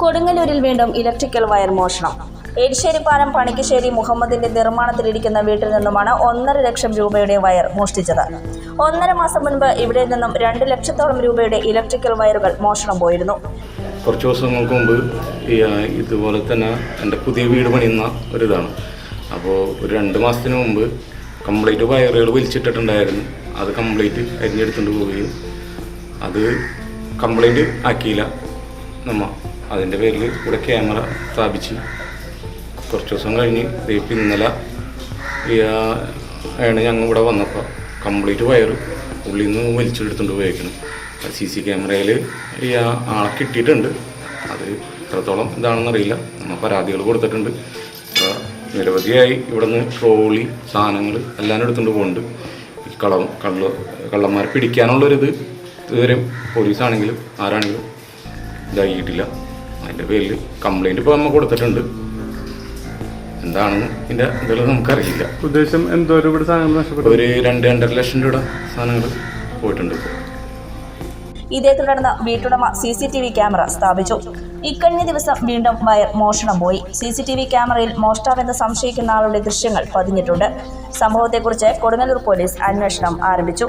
കൊടുങ്ങല്ലൂരിൽ വീണ്ടും electrical wire മോഷണം. എരിശ്ശേരി പാലം പണിക്കശ്ശേരി മുഹമ്മദിന്റെ നിർമ്മാണത്തിലിരിക്കുന്ന വീട്ടിൽ നിന്നുമാണ് ഒന്നര ലക്ഷം രൂപയുടെ വയർ മോഷ്ടിച്ചത്. ഒന്നര മാസം മുൻപ് ഇവിടെ നിന്നും രണ്ട് ലക്ഷത്തോളം രൂപയുടെ ഇലക്ട്രിക്കൽ വയറുകൾ മോഷണം പോയിരുന്നു. കുറച്ച് ദിവസങ്ങൾക്ക് മുമ്പ് ഇതുപോലെ തന്നെ എന്റെ പുതിയ വീട് പണിയുന്ന ഒരിതാണ്. അപ്പോൾ ഒരു രണ്ട് മാസത്തിന് മുമ്പ് കംപ്ലീറ്റ് വയറുകൾ വലിച്ചിട്ടിട്ടുണ്ടായിരുന്നു. അത് കംപ്ലീറ്റ് അരിഞ്ഞെടുത്തുകൊണ്ട് പോവുകയും അത് കംപ്ലൈന്റ് ആക്കിയില്ല നമ്മ അതിന്റെ പേരിൽ ഇവിടെ ക്യാമറ സ്ഥാപിച്ച് കുറച്ച് ദിവസം കഴിഞ്ഞ് ഇപ്പം ഇന്നലെ ആണ് ഞങ്ങൾ ഇവിടെ വന്നപ്പോൾ കംപ്ലീറ്റ് വയറ് ഉള്ളിൽ നിന്ന് വലിച്ചെടുത്തുകൊണ്ട് ഉപയോഗിക്കണം. സി സി ക്യാമറയിൽ ഈ ആളെ കിട്ടിയിട്ടുണ്ട്. അത് എത്രത്തോളം ഇതാണെന്നറിയില്ല നമ്മൾ പരാതികൾ കൊടുത്തിട്ടുണ്ട്. നിരവധിയായി ഇവിടുന്ന് ട്രോളി സാധനങ്ങൾ എല്ലാം എടുത്തുകൊണ്ട് പോകുന്നുണ്ട്. ഈ കള്ളം കള്ള കള്ളന്മാരെ പിടിക്കാനുള്ളൊരിത് ഇതുവരെ പോലീസാണെങ്കിലും ആരാണെങ്കിലും ഇതാക്കിയിട്ടില്ല. അതിന്റെ പേരിൽ കംപ്ലൈന്റ് ഇപ്പോൾ നമ്മൾ കൊടുത്തിട്ടുണ്ട്. എന്താണ് ഇതിന്റെ ഇതെല്ലാം നമുക്കറിയില്ല. ഉദ്ദേശം എന്തോ ഇവിടെ സാധനങ്ങൾ നഷ്ടപ്പെട്ടു? ഒരു രണ്ട് രണ്ടര ലക്ഷം രൂപ സാധനങ്ങൾ പോയിട്ടുണ്ട് ഇതേ തുടർന്ന് വീട്ടുടമ C C T V camera സ്ഥാപിച്ചു. ഇക്കഴിഞ്ഞ ദിവസം വീണ്ടും വയർ മോഷണം പോയി. സി സി ടി വി ക്യാമറയിൽ മോഷ്ടാവെന്ന് സംശയിക്കുന്ന ആളുടെ ദൃശ്യങ്ങൾ പതിഞ്ഞിട്ടുണ്ട്. സംഭവത്തെക്കുറിച്ച് കൊടുങ്ങല്ലൂർ പോലീസ് അന്വേഷണം ആരംഭിച്ചു.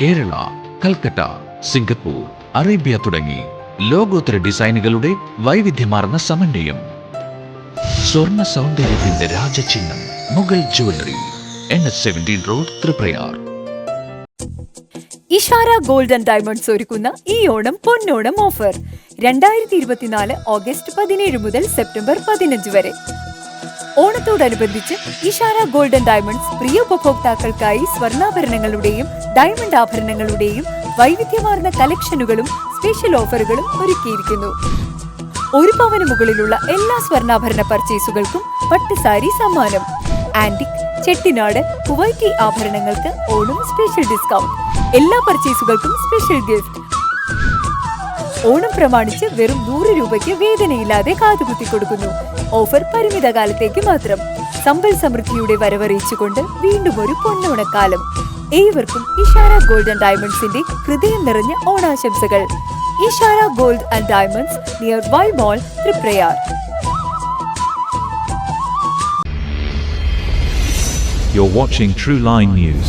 കേരള കൽക്കട്ട സിംഗപ്പൂർ അറേബ്യ തുടങ്ങി ലോകോത്തര ഡിസൈനുകളുടെ വൈവിധ്യമാർന്ന സമന്വയം. സ്വർണ സൗന്ദര്യത്തിന്റെ രാജചിഹ്നം Mughal jewellery N S seventeen road Triprayar Ishara gold and diamonds ഒരുക്കുന്ന ഈ ഓണം പൊന്നോണം ഓഫർ. രണ്ടായിരത്തി ഇരുപത്തിനാല് ഓഗസ്റ്റ് പതിനേഴ് മുതൽ സെപ്റ്റംബർ പതിനഞ്ച് വരെ. ഓണത്തോടനുബന്ധിച്ച് ഇഷാര ഗോൾഡൻ ഡയമണ്ട്സ് പ്രിയ ഉപഭോക്താക്കൾക്കായി സ്വർണാഭരണങ്ങളുടെയും ഡയമണ്ട് ആഭരണങ്ങളുടെയും വൈവിധ്യമാർന്ന കളക്ഷനുകളും സ്പെഷ്യൽ ഓഫറുകളും ഒരുക്കിയിരിക്കുന്നു. ഒരു പവന് മുകളിലുള്ള എല്ലാ സ്വർണാഭരണ പർച്ചേസുകൾക്കും പട്ടുസാരി സമ്മാനം. ആന്റിക് ചെട്ടിനാട് കുവൈറ്റി ആഭരണങ്ങൾക്ക് ഓണം സ്പെഷ്യൽ ഡിസ്കൗണ്ട്. എല്ലാ പർച്ചേസുകൾക്കും സ്പെഷ്യൽ ഗിഫ്റ്റ്. ഓണം പ്രമാണിച്ച് വെറും നൂറ് രൂപയ്ക്ക് വേദനയില്ലാതെ കാതുകുത്തി കൊടുക്കുന്നു. ഓഫർ പരിമിത കാലത്തേക്ക് മാത്രം. സമ്പൽ സമൃദ്ധിയുടെ വരവറിയിച്ചുകൊണ്ട് വീണ്ടും ഒരു പൊന്നോണക്കാലം. ഏവർക്കും ഇഷാര ഗോൾഡ് ആൻഡ് ഡയമണ്ട്സിന്റെ ഹൃദയം നിറഞ്ഞ ഓണാശംസകൾ. Ishara gold and diamonds near Y mall Triprayar You're watching True Line News.